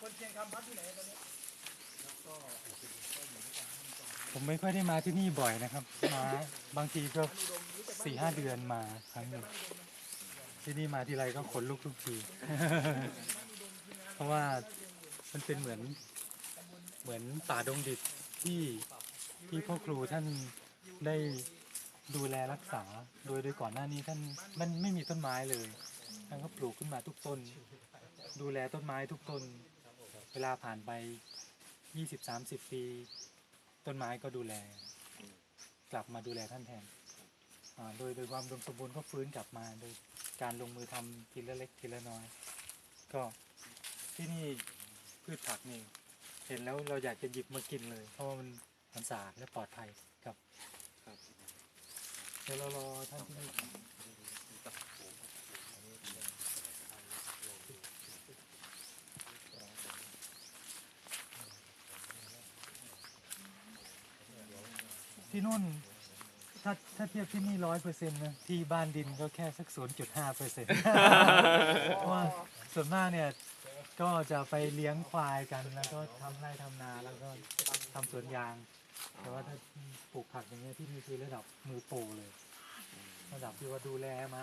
คนเชียงคำพักที่ไหนตอนนี้ผมไม่ค่อยได้มาที่นี่บ่อยนะครับ มาบางทีก็สี่ห้าเดือนมาครั้งหนึ่งที่นี่มาทีไรก็ขนลุกทุกที เพราะว่ามันเป็นเหมือนเหมือนป่าดงดิบที่ที่พ่อครูท่านได้ดูแลรักษา โดยโดยก่อนหน้านี้ท่านมันไม่มีต้นไม้เลยท่านก็ปลูกขึ้นมาทุกต้น ดูแลต้นไม้ทุกต้น เวลาผ่านไปยี่สิบสามสิบปี ต้นไม้ก็ดูแล กลับมาดูแลท่านแทนอ่าโดยโดยความอุดมสมบูรณ์ก็ฟื้นกลับมาโดยการลงมือทำทีละเล็กทีละน้อย ก็ที่นี่พืชผักนี่เห็นแล้วเราอยากจะหยิบมากินเลย เพราะว่ามันมันสะอาดและปลอดภัยครับครับเดี๋ยวเรารอท่านที่นี่ ที่นู่นถ้าถ้าเทียบที่นี่ร้อยเปอร์เซ็นต์นะที่บ้านดินก็แค่สักศูนย์จุดห้าเปอร์เซ็นต์ เพราะว่าส่วนมากเนี่ยก็จะไปเลี้ยงควายกัน แล้วก็ทำไร่ทำนาแล้วก็ทำสวนยาง แต่ว่าถ้าปลูกผักอย่างเงี้ยที่นี่คือระดับมือโปรเลย ระดับที่ว่าดูแลมา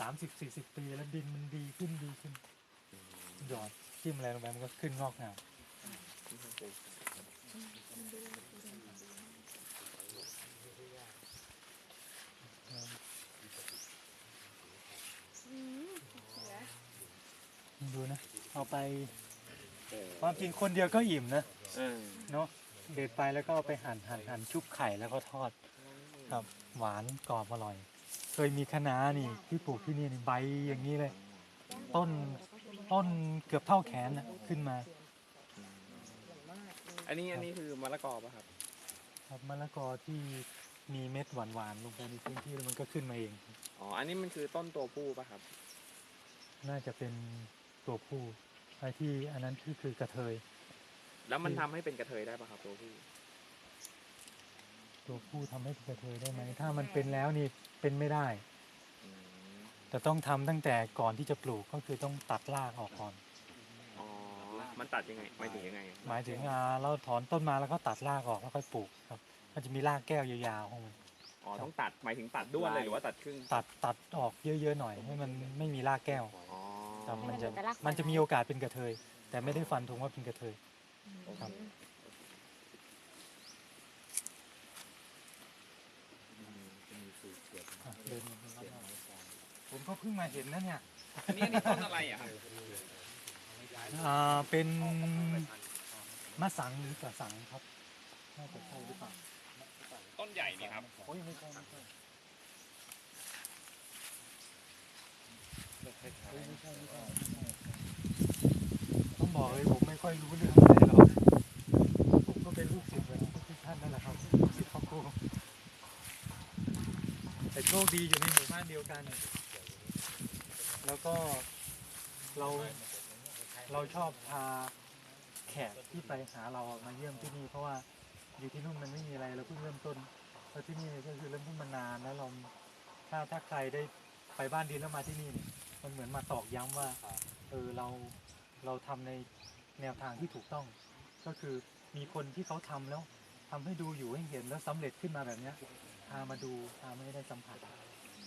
สามสิบสี่สิบปีแล้วดินมันดีขึ้นดีขึ้นหยอดจิ้มอะไรลงไปมันก็ขึ้นงอกงาม ดูนะ เอาไป ความจริงคนเดียวก็อิ่มนะเออเนาะเด็ดไปแล้วก็เอาไปหั่นหั่นหั่นชุบไข่แล้วก็ทอดครับหวานกรอบอร่อย เคยมีคะน้านี่ที่ปลูกที่นี่นี่ใบอย่างนี้เลย ต้นต้นเกือบเท่าแขนน่ะขึ้นมา อันนี้อันนี้คือมะละกอป่ะครับ ครับมะละกอที่มีเม็ดหวานๆลงไปในพื้นที่แล้วมันก็ขึ้นมาเอง อ๋อ อันนี้มันคือต้นตัวผู้ป่ะครับ น่าจะเป็น ตัวผู้ไอ้ที่อันนั้นที่คือกระเทย แล้วมันทำให้เป็นกระเทยได้ป่ะครับตัวผู้ตัวผู้ทำให้เป็นกระเทยได้ไหมถ้ามันเป็นแล้วนี่เป็นไม่ได้ อืมแต่ต้องทำตั้งแต่ก่อนที่จะปลูกก็คือต้องตัดรากออกก่อน อ๋อ มันตัดยังไงหมายถึงยังไงหมายถึงอ่าเราถอนต้นมาแล้วก็ตัดรากออกแล้วค่อยปลูกครับมันจะมีรากแก้วยาวๆของมัน อ๋อ ต้องตัด หมายถึงตัดด้วนเลยหรือว่าตัดครึ่งตัดตัดออกเยอะๆหน่อยให้มันไม่มีรากแก้วอ๋อ ครับมันจะมันจะมีโอกาสเป็นกระเทย แต่ไม่ได้ฟันธงว่าเป็นกระเทย ครับ อะเดินมาข้างนอกผมก็เพิ่งมาเห็นนะเนี่ยอันนี้อันนี้ต้นอะไรอะครับอ่าเป็นมะสังหรือกระสังครับน่าจะใช่หรือเปล่าต้นใหญ่นี่ครับ โอ้ยไม่ใช่ไม่ใช่เฮ้ยไม่ใช่ไม่ใช่ไม่ใช่ ต้องบอกเลยผมไม่ค่อยรู้เรื่องอะไรหรอกผมก็เป็นลูกศิษย์เหมือนทุกท่านนั่นแหละครับลูกศิษย์พ่อครูแต่โชคดีอยู่ในหมู่บ้านเดียวกัน แล้วก็เราเราชอบพาแขกที่ไปหาเรามาเยี่ยมที่นี่ เพราะว่าอยู่ที่นู่นมันไม่มีอะไรเราเพิ่งเริ่มต้นแล้วที่นี่ก็คือเริ่มต้นมานานแล้วเราถ้าถ้าใครได้ไปบ้านดินแล้วมาที่นี่เนี่ย มันเหมือนมาตอกย้ำว่าเออเราเราทำในแนวทางที่ถูกต้อง ก็คือมีคนที่เขาทำแล้วทำให้ดูอยู่ให้เห็นแล้วสำเร็จขึ้นมาแบบเนี้ยพามาดูพาไม่ได้สัมผัส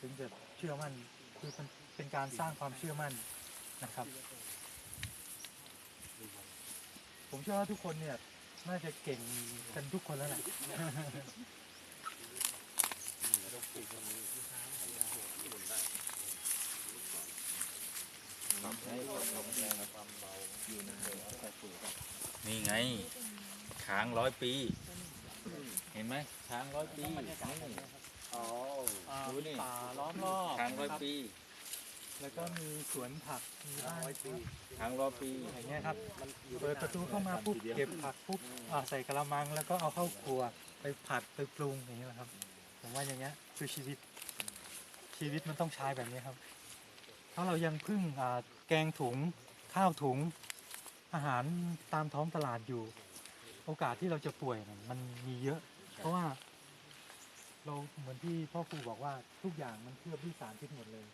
ถึงจะเชื่อมั่นคือเป็นเป็นการสร้างความเชื่อมั่นนะครับ ผมเชื่อว่าทุกคนเนี่ยน่าจะเก่งกันทุกคนแล้วแหละนี่ นี่ไงช้างร้อยปี เห็นไหมช้างร้อยปีนี่อ๋อดูนี่ป่าล้อมรอบช้างร้อยปี แล้วก็มีสวนผักมีบ้านช้างร้อยปีอย่างเงี้ยครับเปิดประตูเข้ามาปุ๊บเก็บผักปุ๊บใส่กระมังแล้วก็เอาเข้าครัวไปผัดไปปรุงอย่างเงี้ยครับ ผมว่าอย่างเงี้ยคือชีวิตชีวิตมันต้องใช้แบบนี้ครับ ถ้าเรายังพึ่งแกงถุงข้าวถุงอาหารตามท้องตลาดอยู่ โอกาสที่เราจะป่วยเนี่ยมันมีเยอะ เพราะว่า เราเหมือนที่พ่อครูบอกว่าทุกอย่างมันเคลือบด้วยสารพิษหมดเลย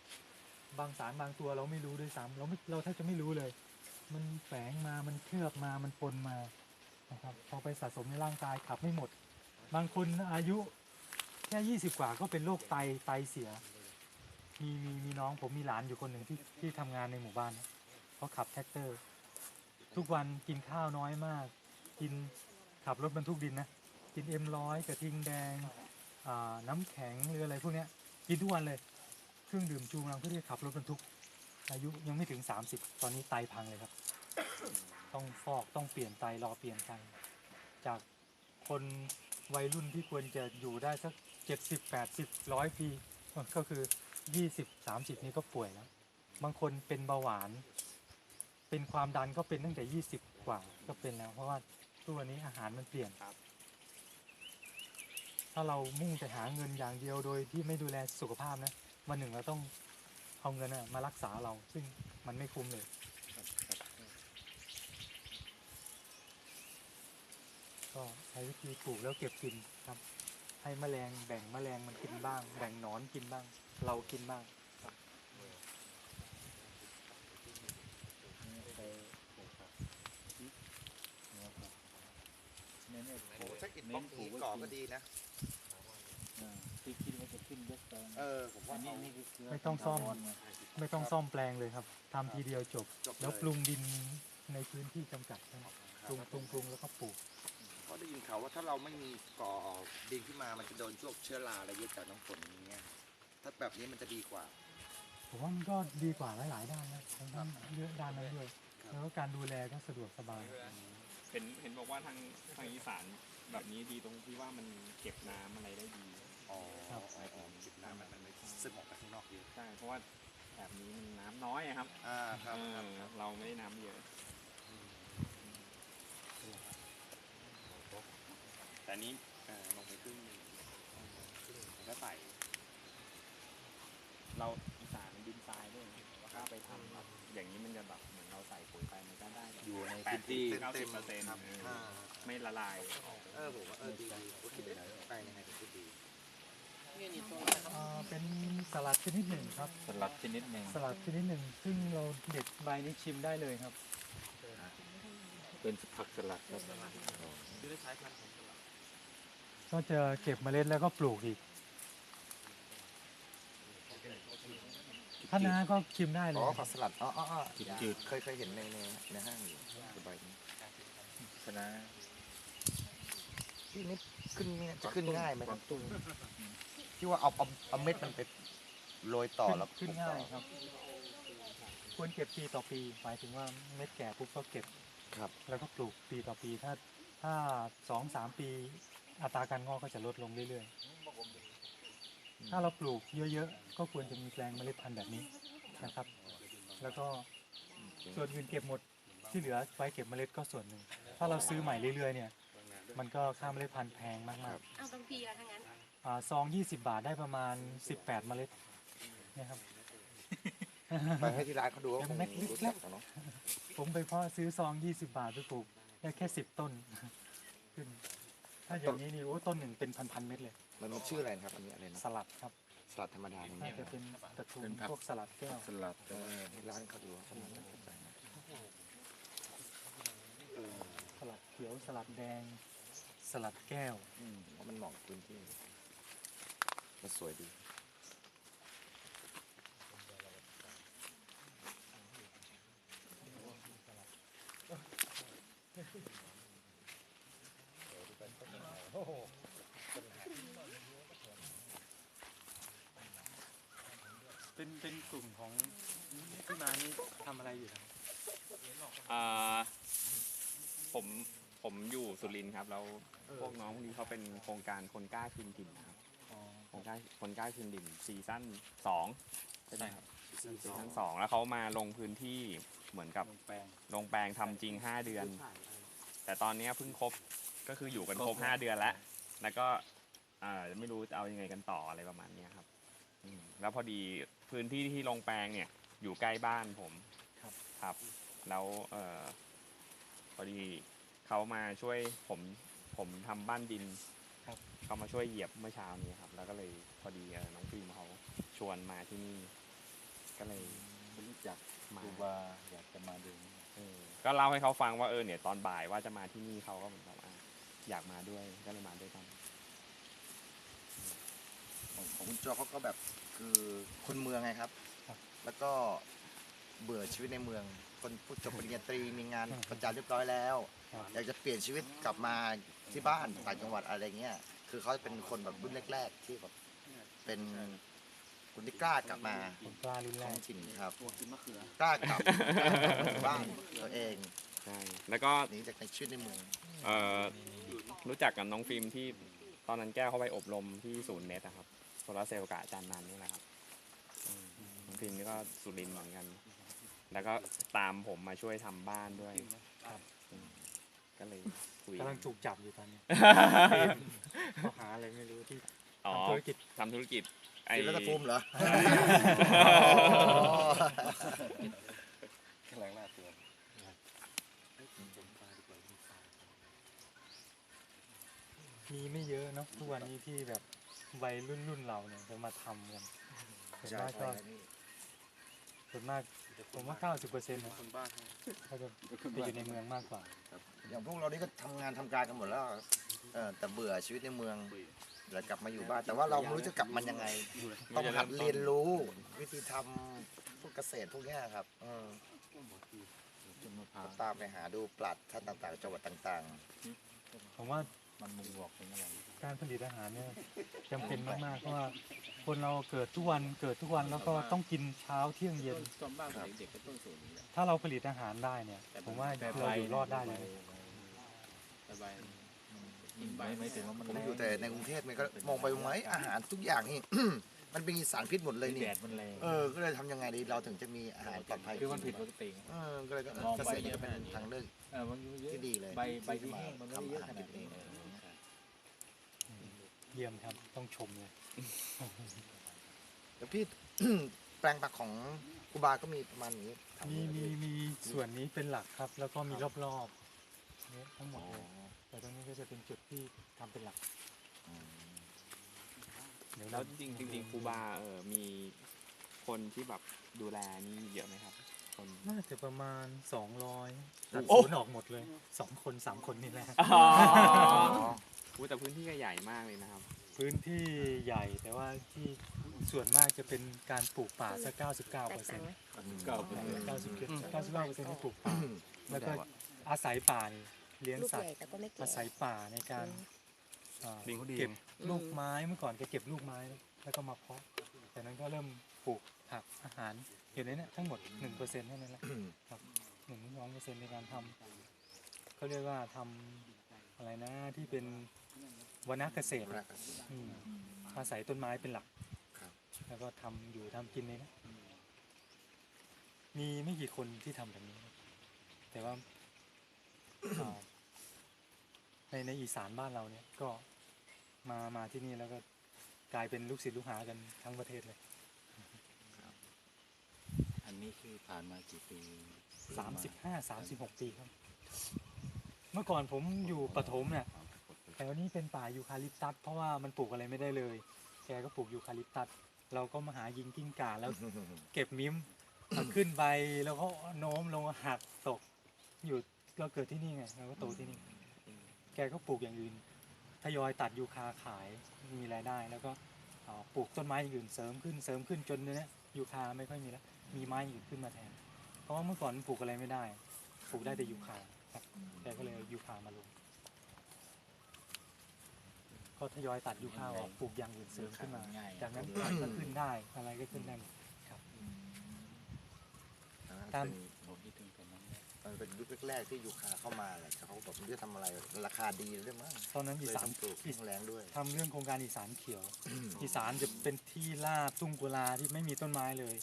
บางสารบางตัวเราไม่รู้ด้วยซ้ำเราไม่เราแทบจะไม่รู้เลย มันแฝงมามันเคลือบมามันปนมานะครับพอไปสะสมในร่างกายขับไม่หมด บางคนอายุแค่ยี่สิบกว่าก็เป็นโรคไตไตเสีย มีมีมีน้องผมมีหลานอยู่คนหนึ่งที่ที่ทำงานในหมู่บ้านนะเขาขับแท็กเตอร์ ทุกวันกินข้าวน้อยมาก กินขับรถบรรทุกดินนะ กินเอ็มร้อยกระทิงแดงอ่าน้ำแข็งหรืออะไรพวกเนี้ยกินทุกวันเลย เครื่องดื่มชูกำลังเพื่อที่จะขับรถบรรทุก อายุยังไม่ถึง 30 ตอนนี้ไตพังเลยครับ ต้องฟอกต้องเปลี่ยนไตรอเปลี่ยนไตจากคนวัยรุ่นที่ควรจะอยู่ได้สัก 70 80 100 ปี ก็คือ 20 30นี้ก็ป่วยแล้ว บางคนเป็นเบาหวาน เป็นความดันก็เป็นตั้งแต่20กว่าก็เป็นแล้ว เพราะว่าตัวนี้อาหารมันเปลี่ยนครับ ถ้าเรามุ่งแต่หาเงินอย่างเดียวโดยที่ไม่ดูแลสุขภาพนะวันหนึ่งเราต้องเอาเงินน่ะมารักษาเรา ซึ่งมันไม่คุ้มเลย ก็ใช้วิธีปลูกแล้วเก็บกินครับ ให้แมลงแบ่งแมลงมันกินบ้าง แบ่งหนอนกินบ้าง เรากินบ้างโอ้ถ้าอิฐบล็อกนี้ก่อก็ดีนะที่คิดว่าจะขึ้นยกแปลงเออผมว่าอันนี้เอานี่คือเกลืไม่ต้องซ่อมถาวรไงไม่ต้องซ่อมแปลงเลยครับทำทีเดียวจบจบแล้วเลยปรุงดินในพื้นที่จำกัดนะครับปรุงปรุงปรุงแล้วก็ปลูกเพ ราะได้ยินข่าวว่าถ้าเราไม่มีก่อดินขึ้นมามันจะโดนพวกเชื้อราอะไรเยอะจากน้ำฝนอย่างเงี้ยถ้าแบบนี้มันจะดีกว่า ผมว่ามันก็ดีกว่าหลายๆด้านนะทั้งด้านเยอะด้านนั้นด้วยแล้วก็การดูแลก็สะดวกสบาย เห็นเห็นบอกว่าทางทางอีสานแบบนี้ดีตรงที่ว่ามันเก็บน้ำอะไรได้ดีอ๋อครับ อ๋ออ๋อจิบน้ำมันมันไม่ซึมออกไปข้างนอกเยอะใช่เพราะว่าแบบนี้มันน้ำน้อยอะครับอ่าครับเอครับ อเราไม่ได้น้ำเยอะ แต่ อันนี้เอ่อลงไปครึ่งหนึ่งแล้วใส่เราอีสานดินทรายด้วยถ้าไปทำแบบอย่างนี้มันจะแบบเหมือนเราใส่ปุ๋ยไปมันก็ได้แบบอยู่ในแปพื้ดนสิที่บเก้าสิบเปอร์เซ็นต์ครับอ่าไม่ละลายเออผมว่าเออดีดีโอเคไปยังไงถึงจะดีอ่าเป็นสลัดชนิดหนึ่งครับ สลัดชนิดหนึ่งสลัดชนิดหนึ่งซึ่งเราเด็ดใบนี้ชิมได้เลยครับ เป็นผักสลัดครับ ก็จะเก็บเมล็ดแล้วก็ปลูกอีกถ้านาก็ชิมได้เลอ๋ย อผักสลัดอ๋ออ๋ออ๋อจืดเคยเคยเห็นในในในห้างอยู่สบายดีๆคณะที่นี่ขึ้นเนี่ยจะขึ้นง่ายไหมคกรัวาบงตุ้งที่ว่าเอาเอาเอาเม็ดมันไปโรยต่อแล้วขึ้นปลูกง่ายต่อครับ ควรเก็บปีต่อปี หมายถึงว่าเม็ดแก่ปุ๊บก็เก็บ ครับ แล้วก็ปลูกปีต่อปีถ้าถ้าสองสามปี อัตราการงอกก็จะลดลงเรื่อยๆ ถ้าเราปลูกเยอะๆ ก็ควรจะมีแปลงเมล็ดพันธุ์แบบนี้นะครับ แล้วก็ส่วนอื่นเก็บหมดที่เหลือไว้เก็บเมล็ดก็ส่วนหนึ่ง ถ้าเราซื้อใหม่เรื่อยๆเนี่ย มันก็ค่าเมล็ดพันธุ์แพงมากเอาบางทีละทั้งนั้นๆอ่าซอง20บาทได้ประมาณ18เมล็ดเนี่ยครับ ไปให้ที่ร้านเขาดูว่ายังคงเม็ดเล็กรู้จักเนาะผมไปเพาะซื้อซอง20บาทไปปลูกได้แค่10ต้นขึ้น ถ้าอย่างนี้นี่โอ้ต้นหนึ่งเป็นพันๆเม็ดเลยมันมันชื่ออะไรนะครับอันนี้อะไรนะสลัดครับสลัดธรรมดาตรงน่านี้จะเป็นตระกูลพวกสลัดแก้วสลัดเออให้ร้านเขาดูว่าเขามันเป็นแบบไหนเออสลัดเขียวสลัดแดง สลัดแก้ว อืมเพราะมันเหมาะกับพื้นที่มันสวยดี เป็นเป็นกลุ่มของที่มานี่ ทำอะไรอยู่ครับอ่าผมผมอยู่สุรินทร์ครับแล้วพวกน้องพวกนี้เขาเป็นโครงการคนกล้าคืนถิ่นนะครับอ๋อโครงการคนกล้าคืนถิ่นซีซั่นสองใช่ไหมครับซีซั่นสองแล้วเขามาลงพื้นที่เหมือนกับลงแปลงลงแปลงทำจริง5เดือน แต่ตอนเนี้ยเพิ่งครบก็คืออยู่กันครบ5เดือนแล้ว แล้วก็อ่าไม่รู้จะเอายังไงกันต่ออะไรประมาณเนี้ยครับอืมแล้วพอดีพื้นที่ที่ลงแปลงเนี่ย อยู่ใกล้บ้านผมครับครับแล้วเอ่อพอดีเขามาช่วยผมผมทำบ้านดินครับเขามาช่วยเหยียบเมื่อเช้านี้ครับ แล้วก็เลยพอดีเอ่อน้องฟิล์มเขาชวนมาที่นี่ ก็เลย รู้จักมา ครูบาอยากจะมาดูคเออก็เล่าให้เขาฟังว่าเออเนี่ยตอนบ่ายว่าจะมาที่นี่เขาก็เหมือนกับอะอยากมาด้วยก็เลยมาด้วยกัน ของของคุณโจเขาก็แบบคือคนเมืองไงครับครับ แล้วก็เบื่อชีวิตในเมือง คนผู้จบปริญญาตรีมีงานประจำเรียบร้อยแล้วครับอยากจะเปลี่ยนชีวิตกลับมาที่บ้านต่างจังหวัดอะไรเงี้ยคือเขาเป็นคนแบบรุ่นแรก ๆ ที่แบบเป็นคนที่กล้ากลับมาผมกล้ารุ่นแรท้อกงถิ่นครับตัวกินมะเขือกล้ากลับมาถึงบ้านตัวเองใช่แล้วก็หนีจากในชีวิตในเมือง เอ่อรู้จักกับน้องฟิล์มที่ตอนนั้นแก้วเข้าไปอบรมที่ศูนย์เน็ตนะครับโซลาร์เซลล์กับอาจารย์นันนี่แหละครับอื มน้องฟิล์มนี่ก็สุรินทร์เหมือนกัน แล้วก็ตามผมมาช่วยทำบ้านด้วยครับอืมก็เลยคุยกำลังถูกจับอยู่ตอนนี้ ข้อหาอะไรไม่รู้ที่อ๋อทำธุรกิจทำธุรกิจไอ้ศิลปภูมิเหรอกำลังล่าตัวมีไม่เยอะเนาะทุกวันนี้ที่แบบวัยรุ่นรุ่นเราเนี่ยจะมาทำกันส่วนใช่มากใช่ก็ครับพี่ ส่วนมากผมว่าเก้าสิบเปอร์เซ็นต์คนบ้าเขาจะไปอยู่ในเมืองมากกว่า อย่างพวกเรานี่ก็ทำงานทำการกันหมดแล้วเออแต่เบื่อชีวิตในเมืองแล้วกลับมาอยู่บ้าน แต่ว่าเราไม่รู้จะกลับมันยังไง ต้องหัดเรียนรู้ วิธีทำพวกเกษตรพวกเนี้ยครับเออตามไปหาดูปลัดท่านต่างๆ จังหวัดต่างผมว่า มันมุงบอกเป็นอะไรการผลิตอาหารเนี่ยจำเป็นมากๆเพราะว่าคนเราเกิดทุกวันเกิดทุกวันแล้วก็ต้องกินเช้าเที่ยงเย็นต้นบ้านเด็กๆก็ต้นสูงนี่แหละถ้าเราผลิตอาหารได้เนี่ย ผมว่าเราอยู่รอดได้เลยสบายกินใบไม่ถึงว่ามันๆผมอยู่แต่ในกรุงเทพมันก็มองไปมองมาเอ้ยอาหารทุกอย่างนี่มันเป็นสารพิษหมดเลยแดนี่ดมันแรงเออ ก็เลยทำยังไงดีเราถึงจะมีอาหารปลอดภัยคือมันผิดปกิกติเออก็เลยก็เออมองเกไปษตรนี่ก็เป็นทางเลือกเออมันเยอะที่ดีเลยใบใบที่แห้งมันไม่ได้เยอะขนาดนี้ เยี่ยมครับ ต้องชมเลยแล้วพี่ แปลงผักของครูบาก็มีประมาณนี้ทำมีเลยมีมีส่วนนี้เป็นหลักครับ แล้วก็มีรอบๆเนี่ยทั้งหมดเลยแต่ตรงนี้ก็จะเป็นจุดที่ทำเป็นหลักเดี๋ยวแล้เราวจริงๆจริงๆครูบาเออมีคนที่แบบดูแลนี่เยอะไหมครับ คน น่าจะประมาณสองร้อยตัดโอ้ ศูนย์ออกหมดเลยสองคนสามคนนี่แหละ อ๋อ อุ๊ยแต่พื้นที่ก็ใหญ่มากเลยนะครับ พื้นที่ใหญ่แต่ว่าที่ส่วนมากจะเป็นการปลูกป่าสักเก้าสิบเก้าเปอร์เซ็นต์เก้าเป็นเก้าสิบเก้าสิบเก้าเปอร์เซ็นต์ที่ปลูกป่าแล้วก็อาศัยป่านี่เลี้ยงลูกสัตใหญ่ว์แต่ก็ไม่แก่อาศัยป่าในการอ่าลิงเขาดี เก็บลูกไม้เมื่อก่อนแกเก็บลูกไม้แล้วก็มาเพาะแต่นั้นก็เริ่มปลูกผักอาหารเห็นไหมเนี่ยทั้งหมดหนึ่งเปอร์เซ็นต์เท่านั้นแหละครับหนึ่งสองเปอร์เซ็นต์ในการทำเขาเรียกว่าทำอะไรนะที่เป็น วนเกษตรนะอืมอาศัยต้นไม้เป็นหลัก ครับ แล้วก็ทำอยู่ทำกินเลยนะ มีไม่กี่คนที่ทำแบบนี้แต่ว่า อ่าในในอีสานบ้านเราเนี่ย ก็มามาที่นี่แล้วก็กลายเป็นลูกศิษย์ลูกหากันทั้งประเทศเลยอันนี้คือผ่านมากี่ปีสามสิบห้าสามสิบหกปีครับ เมื่อก่อนผมอยู่ปฐมเนี่ย แถวนี้เป็นป่ายูคาลิปตัสเพราะว่ามันปลูกอะไรไม่ได้เลย แกก็ปลูกยูคาลิปตัสเราก็มาหายิงกิ้งก่าแล้วเก็บมิ้มขึ้นใบแล้วก็โน้มลงหักตกอยู่เราเกิดที่นี่ไงเราก็โตที่นี่ แกก็ปลูกอย่างอื่นทยอยตัดยูคาขายมีรายได้ แล้วก็ปลูกต้นไม้อย่างอื่นเสริมขึ้นเสริมขึ้นจนเนี่ยยูคาไม่ค่อยมีแล้วมีไม้อื่นขึ้นมาแทน เพราะว่าเมื่อก่อนปลูกอะไรไม่ได้ ปลูกได้แต่ยูคาครับแกก็เลยยูคามาลง ก็ทยอยตัดยูคาออกปลูกอย่างอื่นเสริมขึ้นมาง่ายจากนั้นไม้ก็ขึ้นได้อะไรก็ขึ้นได้หมดตาม ผมคิดถึงตอนนั้นมันเป็นยุคแรกๆที่ยูคาเข้ามาแหละเขาแบบไม่รู้จะทำอะไรราคาดีด้วยมั้งตอนนั้นเลอียสานทำปลูกแห้งแรงด้วย ทำเรื่องโครงการอีสานเขียว อีสานจะเป็นที่ราบทุ่งกุลาที่ไม่มีต้นไม้เลย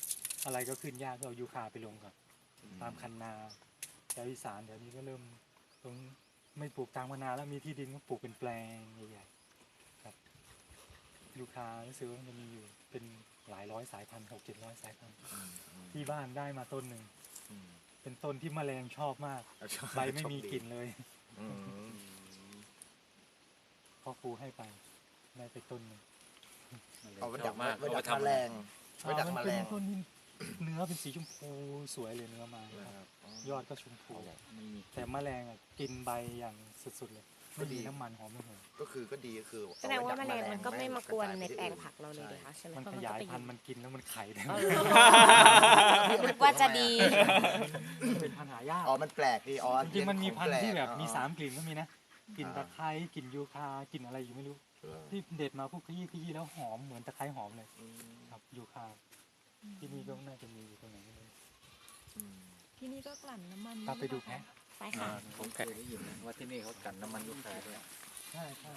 อะไรก็ขึ้นยากก็เอายูคาไปลงก่อนตามคันนาแถวอีสานเดี๋ยวนี้ก็เริ่มตรงไม่ปลูกตามคันนาแล้วมีที่ดินก็ปลูกเป็นแปลงใหญ่ๆครับ ยูคารู้สึกว่ามันจะมีอยู่เป็นหลายร้อยสายพันธุ์หกเจ็ดร้อยสายพันธุ์ที่บ้านได้มาต้นหนึ่งอืมเป็นต้นที่แมลงชอบมากเอาชอบใบไม่มีโชคดีกลิ่นเลยอืมพ่อครูให้ไปได้ไปต้นหนึ่งเอาไว้ดักมากไว้ดักเอาแมไว้ลงไว้ดักอ่าแมมันลเป็นงต้นที่เนื้อเป็นสีชมพูสวยเลยเนื้อไม้ครับ ยอดก็ชมพูมีแต่แมลงอะกินใบอย่างสุดๆเลย ไม่มีน้ำมันหอมไม่หอมก็คือก็ดีก็คือแสดงว่าแมลงมันก็ไม่มากวนในให้แปลงระจผักเราเลยดิคะใช่ไหมมันเพราะขมันยาก็ยไปพันธุ์มันกินแล้วมันไข่ได้เอไปอนึกว่าจะดีเป็นพันธุ์หายากอ๋อมันแปลกดีอ๋อจริงๆมันมีพันธุ์ที่แบบมีอ๋อสามกลิ่นก็มีนะกลิ่นตะไคร้กลิ่นยูคากลิ่นอะไรอยู่ไม่รู้เออที่เด็ดมาพวกขยี้ขยี้แล้วหอมเหมือนตะไคร้หอมเลยอืมครับยูคาที่นี่ก็น่าจะมีอยู่ตรงไหนไม่รู้อืมที่นี่ก็กลั่นน้ำมันตามไปดูแพะ ไปค่ะ ผมเคยได้ยินนะว่าที่นี่เขากันน้ำมันลูกค้าด้วย ใช่ใช่